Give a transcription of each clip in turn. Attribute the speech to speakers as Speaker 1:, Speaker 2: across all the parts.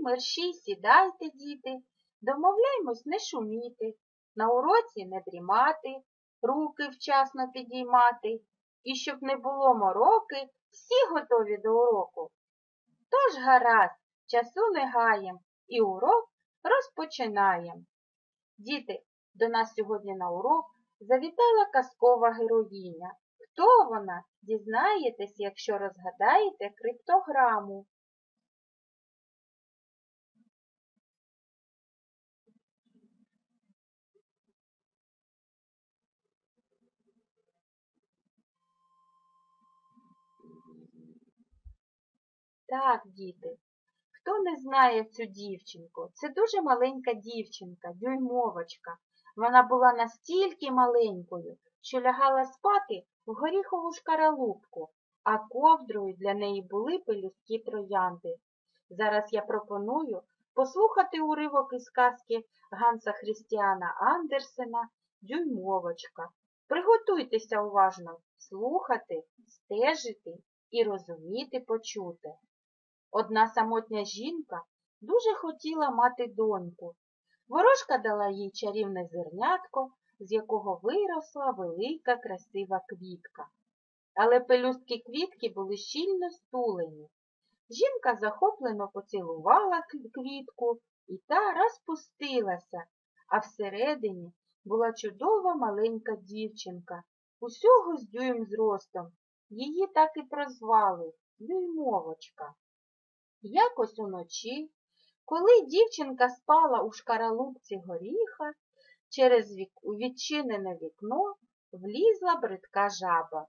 Speaker 1: Мерщій сідайте, діти, домовляймось не шуміти, на уроці не дрімати, руки вчасно підіймати, і щоб не було мороки, всі готові до уроку. Тож гаразд, часу не гаєм, і урок розпочинаєм. Діти, до нас сьогодні на урок завітала казкова героїня. Хто вона? Дізнаєтесь, якщо розгадаєте криптограму. Так, діти, хто не знає цю дівчинку? Це дуже маленька дівчинка, дюймовочка. Вона була настільки маленькою, що лягала спати в горіхову шкаралупку, а ковдрою для неї були пелюстки троянди. Зараз я пропоную послухати уривок із казки Ганса Христіана Андерсена Дюймовочка. Приготуйтеся уважно слухати, стежити і розуміти почути. Одна самотня жінка дуже хотіла мати доньку. Ворожка дала їй чарівне зернятко, з якого виросла велика красива квітка. Але пелюстки квітки були щільно стулені. Жінка захоплено поцілувала квітку і та розпустилася, а всередині була чудова маленька дівчинка, усього з дюйм зростом. Її так і прозвали Дюймовочка. Якось уночі, коли дівчинка спала у шкаралупці горіха, через відчинене вікно влізла бридка жаба.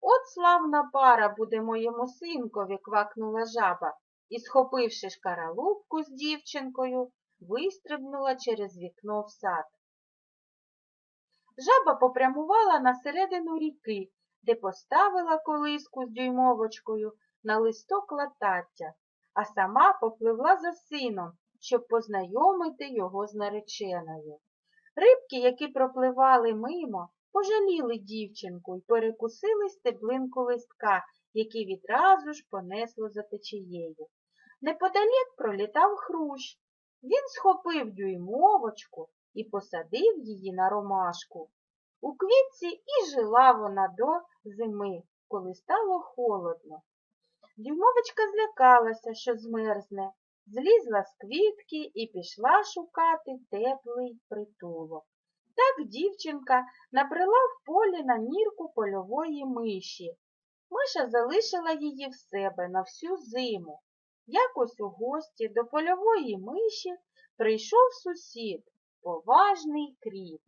Speaker 1: От славна пара буде моєму синкові, квакнула жаба і, схопивши шкаралупку з дівчинкою, вистрибнула через вікно в сад. Жаба попрямувала на середину ріки, де поставила колиску з дюймовочкою на листок латаття, а сама попливла за сином, щоб познайомити його з нареченою. Рибки, які пропливали мимо, пожаліли дівчинку і перекусили стеблинку листка, який відразу ж понесло за течією. Неподалік пролітав хрущ. Він схопив дюймовочку і посадив її на ромашку. У квітці і жила вона до зими, коли стало холодно. Дюймовочка злякалася, що змерзне, злізла з квітки і пішла шукати теплий притулок. Так дівчинка набрела в полі на нірку польової миші. Миша залишила її в себе на всю зиму. Якось у гості до польової миші прийшов сусід, поважний кріт.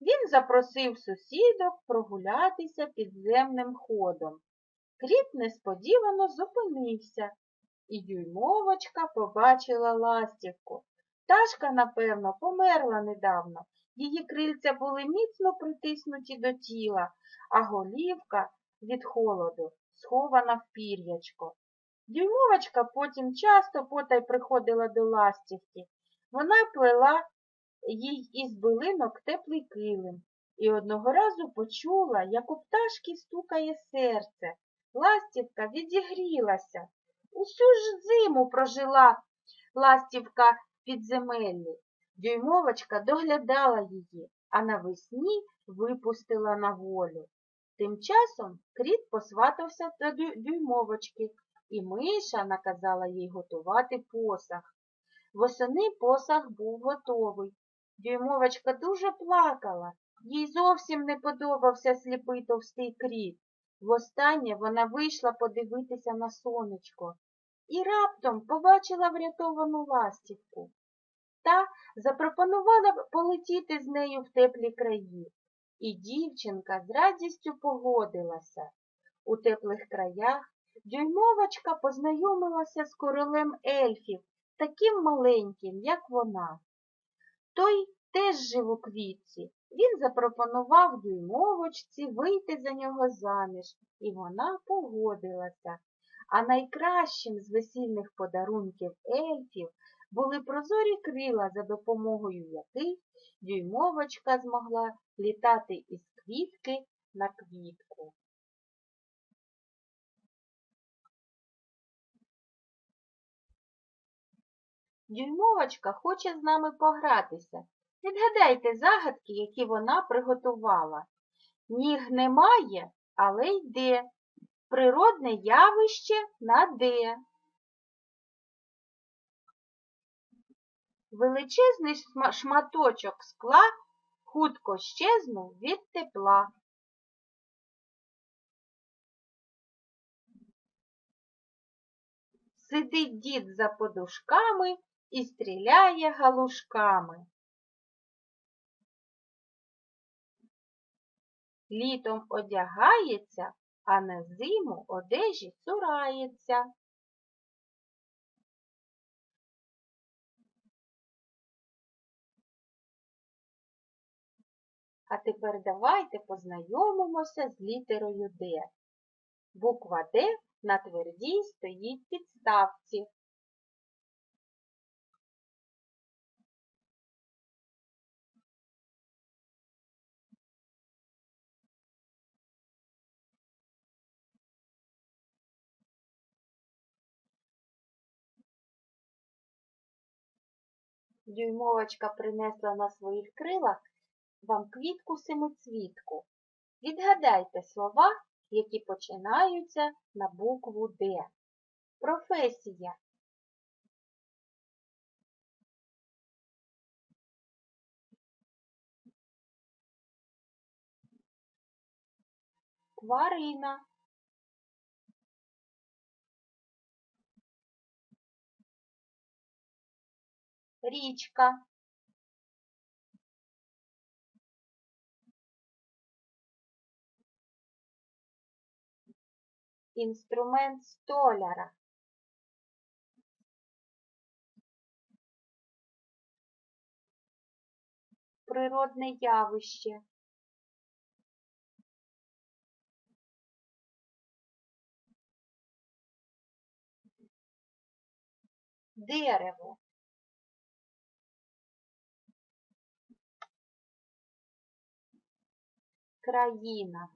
Speaker 1: Він запросив сусідок прогулятися підземним ходом. Кріт несподівано зупинився, і дюймовочка побачила ластівку. Пташка, напевно, померла недавно. Її крильця були міцно притиснуті до тіла, а голівка від холоду схована в пір'ячко. Дюймовочка потім часто потай приходила до ластівки. Вона плела їй із билинок теплий килим і одного разу почула, як у пташки стукає серце. Ластівка відігрілася. Усю ж зиму прожила ластівка підземеллі. Дюймовочка доглядала її, а навесні випустила на волю. Тим часом кріт посватався до дюймовочки, і миша наказала їй готувати посах. Восени посах був готовий. Дюймовочка дуже плакала, їй зовсім не подобався сліпий товстий кріт. Востаннє вона вийшла подивитися на сонечко і раптом побачила врятовану ластівку. Та запропонувала полетіти з нею в теплі краї. І дівчинка з радістю погодилася. У теплих краях дюймовочка познайомилася з королем ельфів, таким маленьким, як вона. Той теж жив у квітці. Він запропонував дюймовочці вийти за нього заміж, і вона погодилася. А найкращим з весільних подарунків ельфів були прозорі крила, за допомогою яких дюймовочка змогла літати із квітки на квітку. Дюймовочка хоче з нами погратися. Відгадайте загадки, які вона приготувала. Ніг немає, але йде. Природне явище на де. Величезний шматочок скла хутко щезнув від тепла. Сидить дід за подушками і стріляє галушками. Літом одягається, а на зиму одежі цурається. А тепер давайте познайомимося з літерою Д. Буква Д на твердій стоїть підставці. Дюймовочка принесла на своїх крилах вам квітку семицвітку. Відгадайте слова, які починаються на букву Д. Професія. Тварина. Річка. Інструмент столяра. Природне явище. Дерево. Країна.